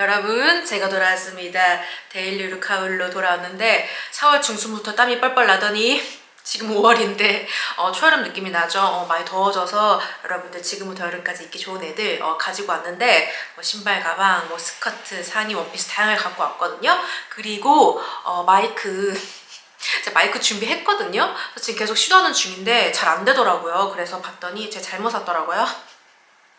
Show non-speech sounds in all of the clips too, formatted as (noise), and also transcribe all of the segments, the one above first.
여러분 제가 돌아왔습니다. 데일리 루카울로 돌아왔는데 4월 중순부터 땀이 뻘뻘 나더니 지금 5월인데 어, 초여름 느낌이 나죠? 어, 많이 더워져서 여러분들 지금부터 여름까지 입기 좋은 애들 어, 가지고 왔는데 뭐 신발 가방 뭐 스커트 상의 원피스 다양하게 갖고 왔거든요. 그리고 어, 마이크 (laughs) 제가 마이크 준비했거든요. 지금 계속 시도하는 중인데 잘 안 되더라고요. 그래서 봤더니 제가 잘못 샀더라고요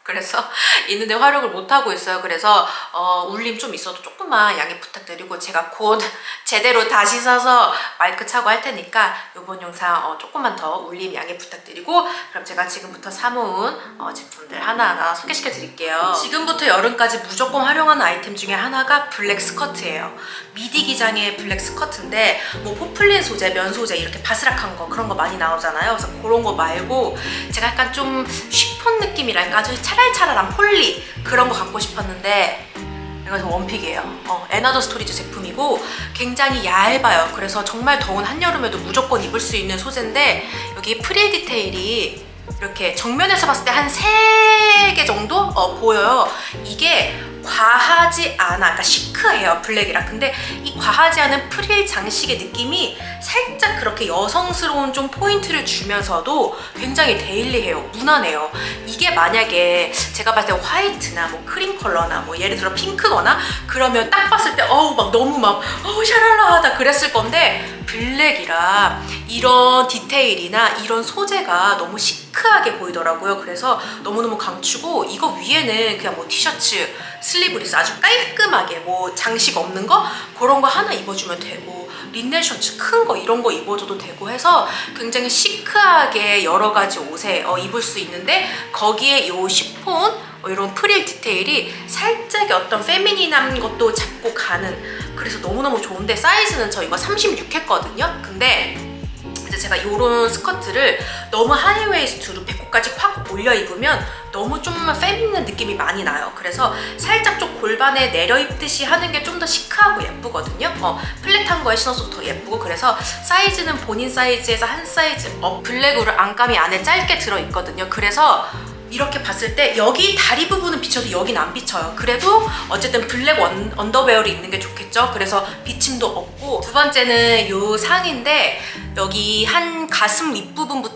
그래서 (laughs) 있는데 활용을 못 하고 있어요. 그래서 어, 울림 좀 있어도 조금만 양해 부탁드리고 제가 곧 (laughs) 제대로 다시 사서 마이크 차고 할 테니까 이번 영상 어, 조금만 더 울림 양해 부탁드리고 그럼 제가 지금부터 사모은 어, 제품들 하나하나 소개시켜 드릴게요. 지금부터 여름까지 무조건 활용하는 아이템 중에 하나가 블랙 스커트예요. 미디 기장의 블랙 스커트인데 뭐 포플린 소재, 면 소재 이렇게 바스락한 거 그런 거 많이 나오잖아요. 그래서 그런 거 말고 제가 약간 좀 쉬폰 느낌이랄까 아주 차랄차랄한 폴리 그런 거 갖고 싶었는데 이거 원픽이에요. 어, 에나더 스토리즈 제품이고 굉장히 얇아요. 그래서 정말 더운 한여름에도 무조건 입을 수 있는 소재인데 여기 프릴 디테일이 이렇게 정면에서 봤을 때 한 세 개 정도 어, 보여요. 이게 과하지 않아. 그러니까 시크해요. 블랙이라. 근데 이 과하지 않은 프릴 장식의 느낌이 살짝 그렇게 여성스러운 좀 포인트를 주면서도 굉장히 데일리해요. 무난해요. 이게 만약에 제가 봤을 때 화이트나 뭐 크림 컬러나 뭐 예를 들어 핑크거나 그러면 딱 봤을 때 어우 막 너무 막 어우 샤랄라하다 그랬을 건데 블랙이라 이런 디테일이나 이런 소재가 너무 시크하게 보이더라고요. 그래서 너무너무 강추고 이거 위에는 그냥 뭐 티셔츠, 슬리브리스 아주 깔끔하게 뭐 장식 없는 거 그런 거 하나 입어주면 되고 린넨 셔츠 큰 거 이런 거 입어줘도 되고 해서 굉장히 시크하게 여러 가지 옷에 어, 입을 수 있는데 거기에 요 시폰 어, 이런 프릴 디테일이 살짝 어떤 페미닌한 것도 잡고 가는. 그래서 너무너무 좋은데 사이즈는 저 이거 36 했거든요. 근데 이제 제가 이런 스커트를 너무 하이웨이스트로 배꼽까지 확 올려 입으면 너무 좀 페미닌한 느낌이 많이 나요. 그래서 살짝 좀 골반에 내려 입듯이 하는 게 좀 더 시크하고 예쁘거든요. 어, 플랫한 거에 신어서 더 예쁘고 그래서 사이즈는 본인 사이즈에서 한 사이즈 업 블랙으로 안감이 안에 짧게 들어 있거든요. 그래서 이렇게 봤을 때 여기 다리 부분은 비쳐도 여긴 안 비쳐요. 그래도 어쨌든 블랙 원, 언더웨어를 입는 게 좋겠죠. 그래서 비침도 없고 두 번째는 요 상인데 여기 한 가슴 윗부분부터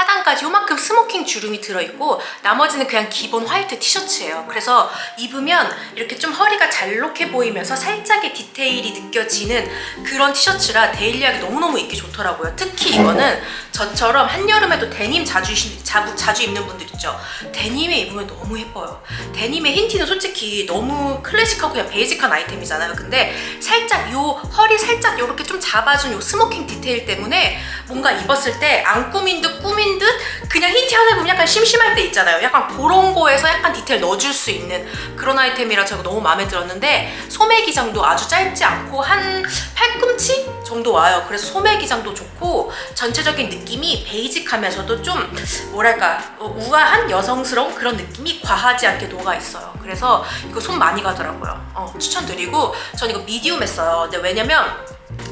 하단까지 요만큼 스모킹 주름이 들어있고 나머지는 그냥 기본 화이트 티셔츠예요. 그래서 입으면 이렇게 좀 허리가 잘록해 보이면서 살짝의 디테일이 느껴지는 그런 티셔츠라 데일리하게 너무너무 입기 좋더라고요. 특히 이거는 저처럼 한여름에도 데님 자주, 신- 자부- 자주 입는 분들 있죠. 데님에 입으면 너무 예뻐요. 데님의 흰 티는 솔직히 너무 클래식하고 그냥 베이직한 아이템이잖아요. 근데 살짝 요 허리 살짝 요렇게 좀 잡아준 요 스모킹 디테일 때문에 뭔가 입었을 때 안 꾸민 듯 꾸민 듯 그냥 흰 티 하나 입으면 약간 심심할 때 있잖아요. 약간 그런 거에서 약간 디테일 넣어줄 수 있는 그런 아이템이라 제가 너무 마음에 들었는데 소매 기장도 아주 짧지 않고 한 팔꿈치 정도 와요. 그래서 소매 기장도 좋고 전체적인 느낌이 베이직하면서도 좀 뭐랄까 어, 우아한 여성스러운 그런 느낌이 과하지 않게 녹아 있어요. 그래서 이거 손 많이 가더라고요. 어, 추천드리고 전 이거 미디움 했어요. 근데 왜냐면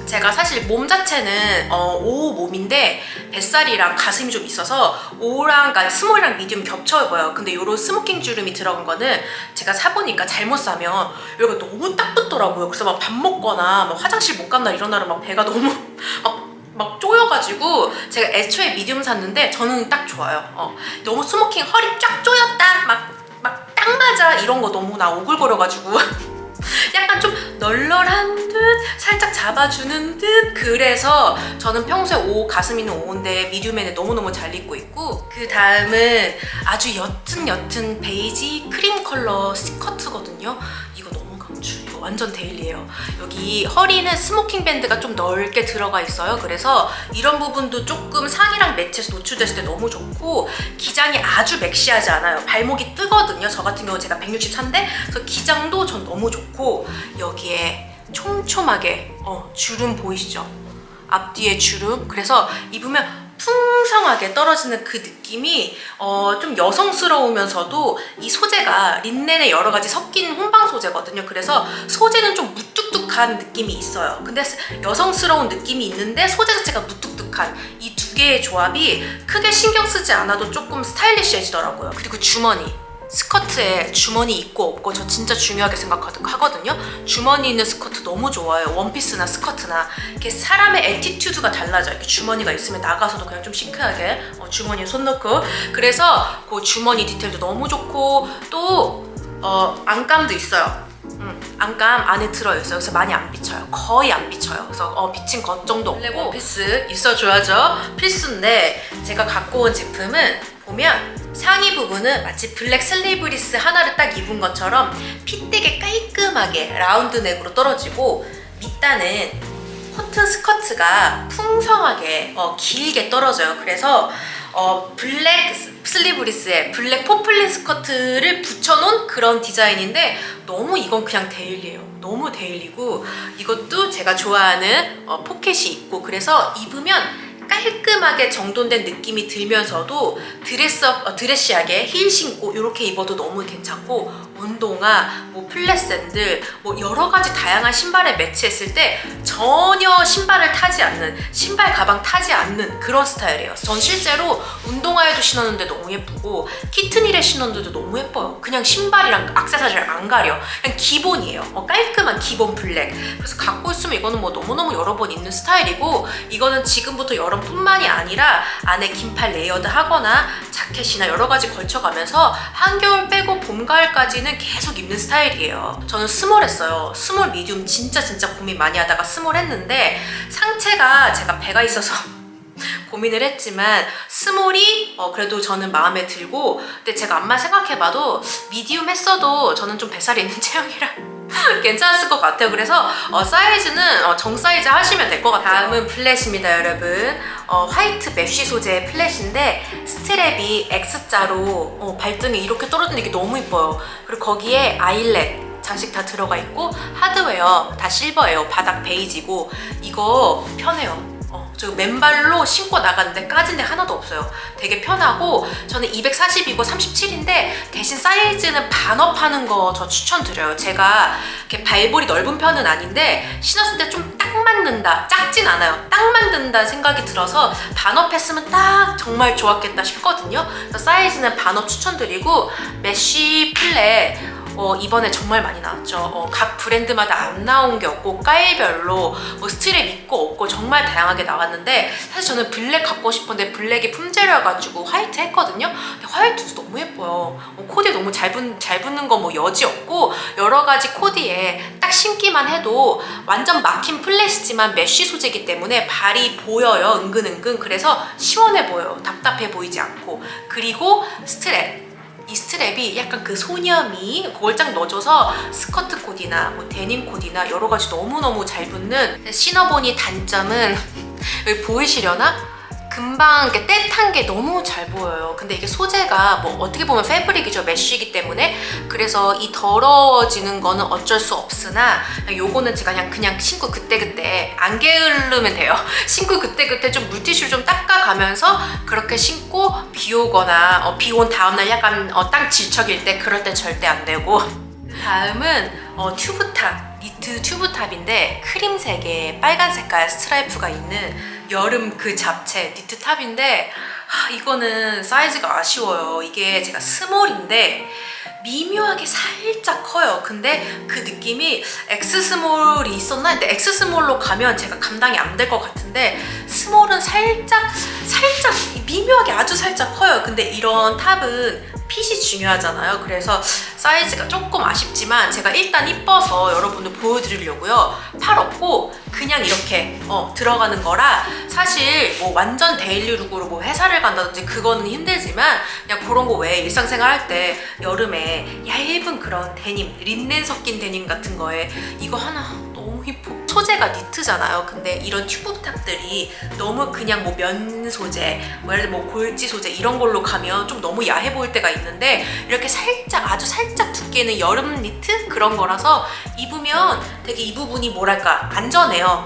제가 사실 몸 자체는 어, 오 몸인데 뱃살이랑 가슴이 좀 있어서 오랑 그러니까 스몰이랑 미디움 겹쳐 입어요. 근데 요런 스모킹 주름이 들어간 거는 제가 사보니까 잘못 사면 여기가 너무 딱 붙더라고요. 그래서 막 밥 먹거나 막 화장실 못 간 날 이런 날은 막 배가 너무 (laughs) 막, 막 쪼여가지고 제가 애초에 미디움 샀는데 저는 딱 좋아요. 어, 너무 스모킹 허리 쫙 조였다 막 막 딱 맞아 이런 거 너무 나 오글거려가지고 (laughs) 약간 좀 널널한 듯 살짝 잡아주는 듯. 그래서 저는 평소에 오 가슴 있는 오인데 미디움에는 너무너무 잘 입고 있고 그 다음은 아주 옅은 옅은 베이지 크림 컬러 스커트거든요 완전 데일리해요. 여기 허리는 스모킹 밴드가 좀 넓게 들어가 있어요. 그래서 이런 부분도 조금 상의랑 매치해서 노출됐을 때 너무 좋고 기장이 아주 맥시하지 않아요. 발목이 뜨거든요. 저 같은 경우 제가 163인데 그래서 기장도 전 너무 좋고 여기에 촘촘하게 어, 주름 보이시죠? 앞뒤에 주름. 그래서 입으면 풍성하게 떨어지는 그 느낌이 어, 좀 여성스러우면서도 이 소재가 린넨의 여러 가지 섞인 혼방 소재거든요. 그래서 소재는 좀 무뚝뚝한 느낌이 있어요. 근데 여성스러운 느낌이 있는데 소재 자체가 무뚝뚝한 이 두 개의 조합이 크게 신경 쓰지 않아도 조금 스타일리시해지더라고요. 그리고 주머니. 스커트에 주머니 있고 없고 저 진짜 중요하게 생각하거든요. 주머니 있는 스커트 너무 좋아요. 원피스나 스커트나 이렇게 사람의 애티튜드가 달라져. 이렇게 주머니가 있으면 나가서도 그냥 좀 시크하게 어, 주머니에 손 넣고 그래서 그 주머니 디테일도 너무 좋고 또 어, 안감도 있어요. 음, 안감 안에 들어있어요. 그래서 많이 안 비쳐요. 거의 안 비쳐요. 그래서 어, 비친 것 정도 없고 원피스 있어줘야죠. 필수인데 제가 갖고 온 제품은 보면 상의 부분은 마치 블랙 슬리브리스 하나를 딱 입은 것처럼 핏되게 깔끔하게 라운드 넥으로 떨어지고 밑단은 코튼 스커트가 풍성하게 어, 길게 떨어져요. 그래서 어, 블랙 슬리브리스에 블랙 포플린 스커트를 붙여놓은 그런 디자인인데 너무 이건 그냥 데일리해요. 너무 데일리고 이것도 제가 좋아하는 어, 포켓이 있고 그래서 입으면 깔끔하게 정돈된 느낌이 들면서도 드레스업, 어, 드레시하게 힐 신고 이렇게 입어도 너무 괜찮고 운동화, 뭐 플랫샌들, 뭐 여러 가지 다양한 신발에 매치했을 때 전혀 신발을 타지 않는 신발 가방 타지 않는 그런 스타일이에요. 전 실제로 운동화에도 신었는데 너무 예쁘고 키트닐에 신었는데도 너무 예뻐요. 그냥 신발이랑 악세사리랑 안 가려. 그냥 기본이에요. 어, 깔끔한 기본 블랙. 그래서 갖고 있으면 이거는 뭐 너무너무 여러 번 입는 스타일이고 이거는 지금부터 여름뿐만이 아니라 안에 긴팔 레이어드 하거나 자켓이나 여러 가지 걸쳐가면서 한겨울 빼고 봄 가을까지는 계속 입는 스타일이에요. 저는 스몰 했어요. 스몰 미디움 진짜 진짜 고민 많이 하다가 스몰 했는데 상체가 제가 배가 있어서 고민을 했지만 스몰이 어, 그래도 저는 마음에 들고 근데 제가 암만 생각해봐도 미디움 했어도 저는 좀 뱃살이 있는 (laughs) 체형이라 괜찮았을 것 같아요. 그래서 어, 사이즈는 어, 정 사이즈 하시면 될 것 같아요. 다음은 플랫입니다, 여러분. 어, 화이트 메쉬 소재의 플랫인데 스트랩이 X자로 어, 발등에 이렇게 떨어지는 게 너무 이뻐요. 그리고 거기에 아일렛 장식 다 들어가 있고 하드웨어 다 실버예요. 바닥 베이지고 이거 편해요. 어, 저 맨발로 신고 나갔는데 까진 데 하나도 없어요. 되게 편하고 저는 240이고 37인데 대신 사이즈는 반업하는 거 저 추천드려요. 제가 이렇게 발볼이 넓은 편은 아닌데 신었을 때 좀 딱 맞는다. 작진 않아요. 딱 맞는다 생각이 들어서 반업했으면 딱 정말 좋았겠다 싶거든요. 그래서 사이즈는 반업 추천드리고 메쉬 플랫 어, 이번에 정말 많이 나왔죠. 어, 각 브랜드마다 안 나온 게 없고 깔별로 뭐 스트랩 있고 없고 정말 다양하게 나왔는데 사실 저는 블랙 갖고 싶은데 블랙이 품절이어가지고 화이트 했거든요. 근데 화이트도 너무 예뻐요. 어, 코디 너무 잘, 붙, 잘 붙는 거 뭐 여지 없고 여러 가지 코디에 딱 신기만 해도 완전 막힌 플랫이지만 메쉬 소재이기 때문에 발이 보여요. 은근은근. 그래서 시원해 보여요. 답답해 보이지 않고. 그리고 스트랩. 이 스트랩이 약간 그 소녀미 그걸 쫙 넣어줘서 스커트 코디나 뭐 데님 코디나 여러 가지 너무너무 잘 붙는 신어보니 단점은 보이시려나? 금방 떼탄 게 너무 잘 보여요. 근데 이게 소재가 뭐 어떻게 보면 패브릭이죠. 메쉬이기 때문에. 그래서 이 더러워지는 거는 어쩔 수 없으나 요거는 제가 그냥 그냥 신고 그때그때 안 게으르면 돼요. (laughs) 신고 그때그때 좀 물티슈를 좀 닦아가면서 그렇게 신고 비 오거나 어, 비온 다음날 약간 어, 땅 질척일 때 그럴 때 절대 안 되고 다음은 어, 튜브탑 니트 튜브탑인데 크림색에 빨간 색깔 스트라이프가 있는 여름 그 잡채 니트 탑인데 아, 이거는 사이즈가 아쉬워요. 이게 제가 스몰인데 미묘하게 살짝 커요. 근데 그 느낌이 X 스몰이 있었나? 근데 X 스몰로 가면 제가 감당이 안 될 것 같은데 스몰은 살짝 살짝 미묘하게 아주 살짝 커요. 근데 이런 탑은 핏이 중요하잖아요. 그래서 사이즈가 조금 아쉽지만 제가 일단 이뻐서 여러분들 보여드리려고요. 팔 없고 그냥 이렇게 어, 들어가는 거라 사실 뭐 완전 데일리 룩으로 뭐 회사를 간다든지 그거는 힘들지만 그냥 그런 거 외에 일상생활 할 때 여름에 얇은 그런 데님, 린넨 섞인 데님 같은 거에 이거 하나 너무 이뻐. 소재가 니트잖아요. 근데 이런 튜브탑들이 너무 그냥 뭐 면 소재, 뭐 예를 들어 뭐 골지 소재 이런 걸로 가면 좀 너무 야해 보일 때가 있는데 이렇게 살짝 아주 살짝 두께 있는 여름 니트 그런 거라서 입으면 되게 이 부분이 뭐랄까 안전해요.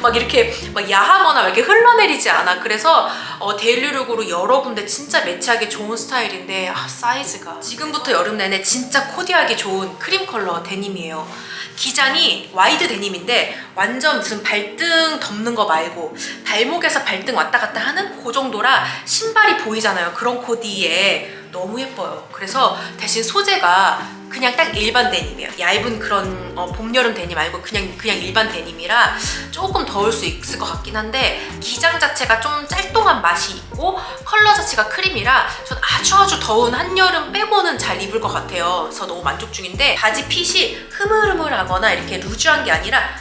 막 이렇게 막 야하거나 막 이렇게 흘러내리지 않아. 그래서 어, 데일리룩으로 여러 군데 진짜 매치하기 좋은 스타일인데 아, 사이즈가 지금부터 여름 내내 진짜 코디하기 좋은 크림 컬러 데님이에요. 기장이 와이드 데님인데 완전 무슨 발등 덮는 거 말고 발목에서 발등 왔다 갔다 하는 그 정도라 신발이 보이잖아요. 그런 코디에 너무 예뻐요. 그래서 대신 소재가 그냥 딱 일반 데님이에요. 얇은 그런 어, 봄, 여름 데님 말고 그냥 그냥 일반 데님이라 조금 더울 수 있을 것 같긴 한데 기장 자체가 좀 짤뚱한 맛이 있고 컬러 자체가 크림이라 전 아주 아주 더운 한여름 빼고는 잘 입을 것 같아요. 그래서 너무 만족 중인데 바지 핏이 흐물흐물하거나 이렇게 루즈한 게 아니라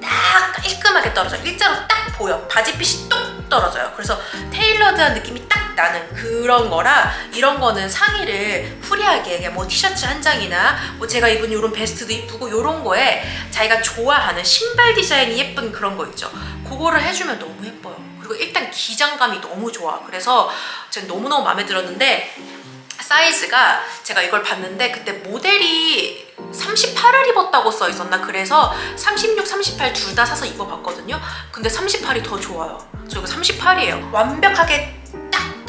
딱 깔끔하게 떨어져요. 일자로 딱 보여. 바지 핏이 뚝 떨어져요. 그래서 테일러드한 느낌이 딱 나는 그런 거라 이런 거는 상의를 후리하게 뭐 티셔츠 한 장이나 뭐 제가 입은 이런 베스트도 이쁘고 이런 거에 자기가 좋아하는 신발 디자인이 예쁜 그런 거 있죠. 그거를 해주면 너무 예뻐요. 그리고 일단 기장감이 너무 좋아. 그래서 제가 너무너무 마음에 들었는데 사이즈가 제가 이걸 봤는데 그때 모델이 38을 입었다고 써 있었나 그래서 36, 38 둘 다 사서 입어봤거든요. 근데 38이 더 좋아요. 저 이거 38이에요. 완벽하게 딱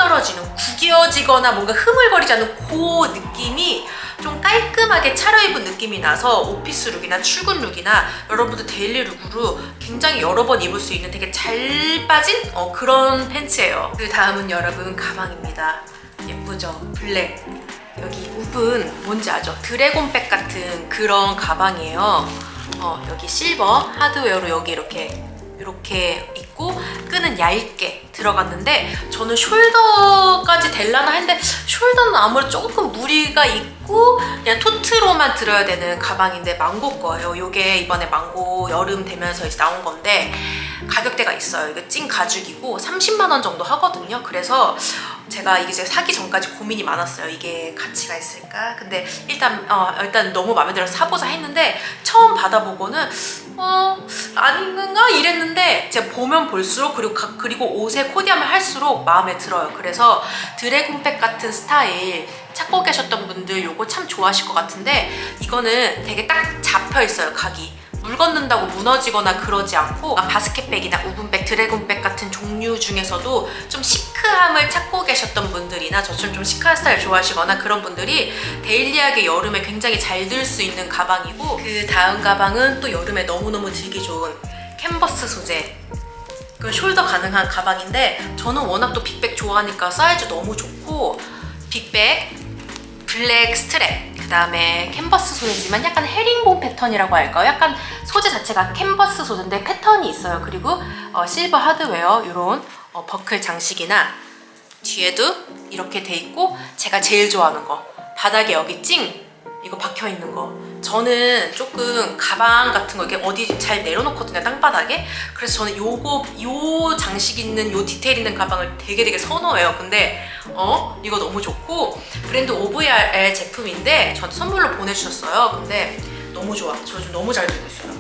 떨어지는 구겨지거나 뭔가 흐물거리지 않는 그 느낌이 좀 깔끔하게 차려입은 느낌이 나서 오피스 룩이나 출근 룩이나 여러분들 데일리 룩으로 굉장히 여러 번 입을 수 있는 되게 잘 빠진 어, 그런 팬츠예요. 그 다음은 여러분 가방입니다. 예쁘죠? 블랙. 여기 웁은 뭔지 아죠? 드래곤백 같은 그런 가방이에요. 어, 여기 실버 하드웨어로 여기 이렇게 이렇게 있고 끈은 얇게 들어갔는데 저는 숄더까지 될라나 했는데 숄더는 아무래도 조금 무리가 있고 그냥 토트로만 들어야 되는 가방인데 망고 거예요. 이게 이번에 망고 여름 되면서 이제 나온 건데 가격대가 있어요. 이게 찐 가죽이고 30만 원 정도 하거든요. 그래서 제가 이제 사기 전까지 고민이 많았어요. 이게 가치가 있을까? 근데 일단 어, 일단 너무 마음에 들어서 사보자 했는데 처음 받아보고는 어 아닌가 이랬는데 제가 보면 볼수록 그리고 가- 그리고 옷에 코디함을 할수록 마음에 들어요. 그래서 드래곤백 같은 스타일 찾고 계셨던 분들 요거 참 좋아하실 것 같은데 이거는 되게 딱 잡혀 있어요. 각이. 물 걷는다고 무너지거나 그러지 않고 바스켓백이나 우분백, 드래곤백 같은 종류 중에서도 좀 시크함을 찾고 계셨던 분들이나 저처럼 좀 시크한 스타일 좋아하시거나 그런 분들이 데일리하게 여름에 굉장히 잘 들 수 있는 가방이고 그 다음 가방은 또 여름에 너무너무 들기 좋은 캔버스 소재. 그 숄더 가능한 가방인데 저는 워낙 또 빅백 좋아하니까 사이즈 너무 좋고 빅백 블랙 스트랩 그 다음에 캔버스 소재지만 약간 헤링본 패턴이라고 할까요? 약간 소재 자체가 캔버스 소재인데 패턴이 있어요. 그리고 어, 실버 하드웨어 이런 어, 버클 장식이나 뒤에도 이렇게 돼 있고 제가 제일 좋아하는 거 바닥에 여기 찡 이거 박혀 있는 거 저는 조금 가방 같은 거 이렇게 어디 잘 내려놓거든요 땅바닥에. 그래서 저는 요거 요 장식 있는 요 디테일 있는 가방을 되게 되게 선호해요. 근데 어 이거 너무 좋고 브랜드 OVRL 제품인데 저한테 선물로 보내주셨어요. 근데 너무 좋아. 저 지금 너무 잘 들고 있어요.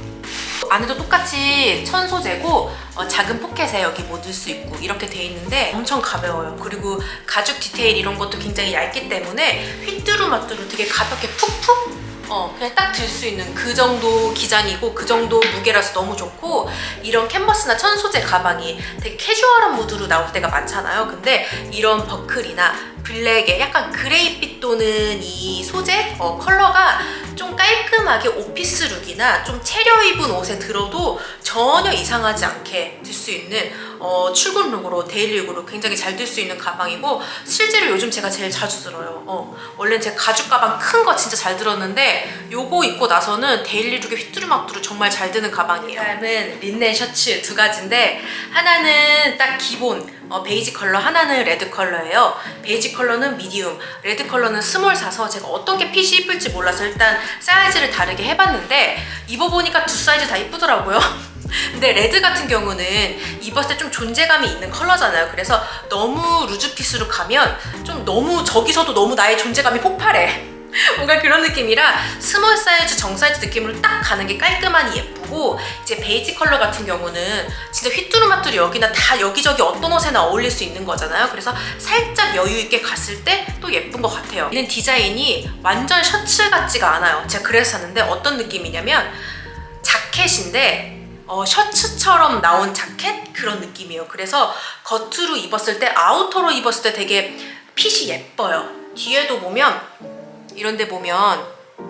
안에도 똑같이 천 소재고 어, 작은 포켓에 여기 뭐 넣을 수 있고 이렇게 돼 있는데 엄청 가벼워요. 그리고 가죽 디테일 이런 것도 굉장히 얇기 때문에 휘뚜루마뚜루 되게 가볍게 푹푹 어, 그냥 딱 들 수 있는 그 정도 기장이고 그 정도 무게라서 너무 좋고 이런 캔버스나 천 소재 가방이 되게 캐주얼한 무드로 나올 때가 많잖아요. 근데 이런 버클이나 블랙에 약간 그레이빛 도는 이 소재 어, 컬러가 좀 깔끔하게 오피스 룩이나 좀 차려입은 옷에 들어도 전혀 이상하지 않게 들 수 있는 어, 출근 룩으로 데일리 룩으로 굉장히 잘 들 수 있는 가방이고 실제로 요즘 제가 제일 자주 들어요. 어, 원래는 제가 가죽 가방 큰 거 진짜 잘 들었는데 요거 입고 나서는 데일리 룩에 휘뚜루마뚜루 정말 잘 드는 가방이에요. 다음은 린넨 셔츠 두 가지인데 하나는 딱 기본 어, 베이지 컬러 하나는 레드 컬러예요. 베이지 컬러는 미디움, 레드 컬러는 스몰 사서 제가 어떤 게 핏이 이쁠지 몰라서 일단 사이즈를 다르게 해봤는데 입어보니까 두 사이즈 다 이쁘더라고요. (laughs) 근데 레드 같은 경우는 입었을 때 좀 존재감이 있는 컬러잖아요. 그래서 너무 루즈 핏으로 가면 좀 너무 저기서도 너무 나의 존재감이 폭발해. (laughs) 뭔가 그런 느낌이라 스몰 사이즈 정 사이즈 느낌으로 딱 가는 게 깔끔하니 예쁘고 이제 베이지 컬러 같은 경우는 진짜 휘뚜루마뚜루 여기나 다 여기저기 어떤 옷에나 어울릴 수 있는 거잖아요 그래서 살짝 여유 있게 갔을 때 또 예쁜 것 같아요 이는 디자인이 완전 셔츠 같지가 않아요 제가 그래서 샀는데 어떤 느낌이냐면 자켓인데 어, 셔츠처럼 나온 자켓? 그런 느낌이에요. 그래서 겉으로 입었을 때 아우터로 입었을 때 되게 핏이 예뻐요. 뒤에도 보면 이런 데 보면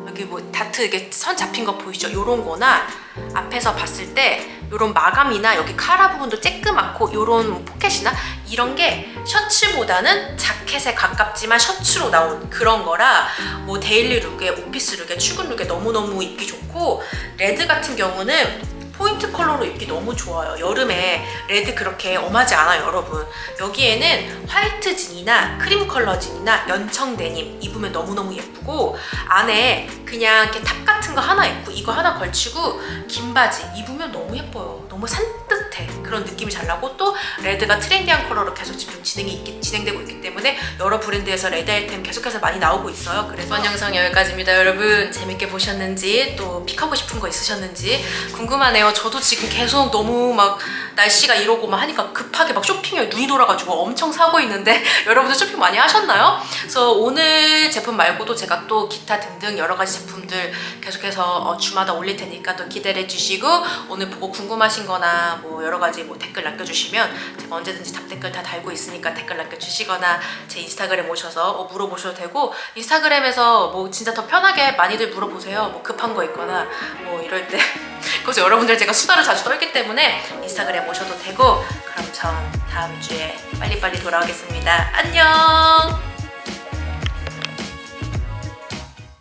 여기 뭐 다트 이게 선 잡힌 거 보이시죠? 요런 거나 앞에서 봤을 때 요런 마감이나 여기 카라 부분도 쬐끄맣고 요런 포켓이나 이런 게 셔츠보다는 자켓에 가깝지만 셔츠로 나온 그런 거라 뭐 데일리 룩에 오피스 룩에 출근 룩에 너무너무 입기 좋고 레드 같은 경우는 포인트 컬러로 입기 너무 좋아요. 여름에 레드 그렇게 엄하지 않아요, 여러분. 여기에는 화이트 진이나 크림 컬러 진이나 연청 데님 입으면 너무너무 예쁘고 안에 그냥 이렇게 탑 같은 거 하나 입고 이거 하나 걸치고 긴 바지 입으면 너무 예뻐요. 너무 산 뜻해. 그런 느낌이 잘 나고 또 레드가 트렌디한 컬러로 계속 지금 진행이 있기, 진행되고 있기 때문에 여러 브랜드에서 레드 아이템 계속해서 많이 나오고 있어요. 그래서 이번 영상 여기까지입니다, 여러분. 재밌게 보셨는지 또 픽하고 싶은 거 있으셨는지 궁금하네요. 저도 지금 계속 너무 막 날씨가 이러고 막 하니까 급하게 막 쇼핑에 눈이 돌아가지고 엄청 사고 있는데 (laughs) 여러분들 쇼핑 많이 하셨나요? 그래서 오늘 제품 말고도 제가 또 기타 등등 여러 가지 제품들 계속해서 어, 주마다 올릴 테니까 또 기대해 주시고 오늘 보고 궁금하신 거나 뭐 여러 가지 뭐 댓글 남겨주시면 제가 언제든지 답댓글 다 달고 있으니까 댓글 남겨주시거나 제 인스타그램 오셔서 어, 물어보셔도 되고 인스타그램에서 뭐 진짜 더 편하게 많이들 물어보세요. 뭐 급한 거 있거나 뭐 이럴 때 (laughs) 그래서 여러분들 제가 수다를 자주 떨기 때문에 인스타그램 오셔도 되고 그럼 전 다음 주에 빨리빨리 돌아오겠습니다. 안녕!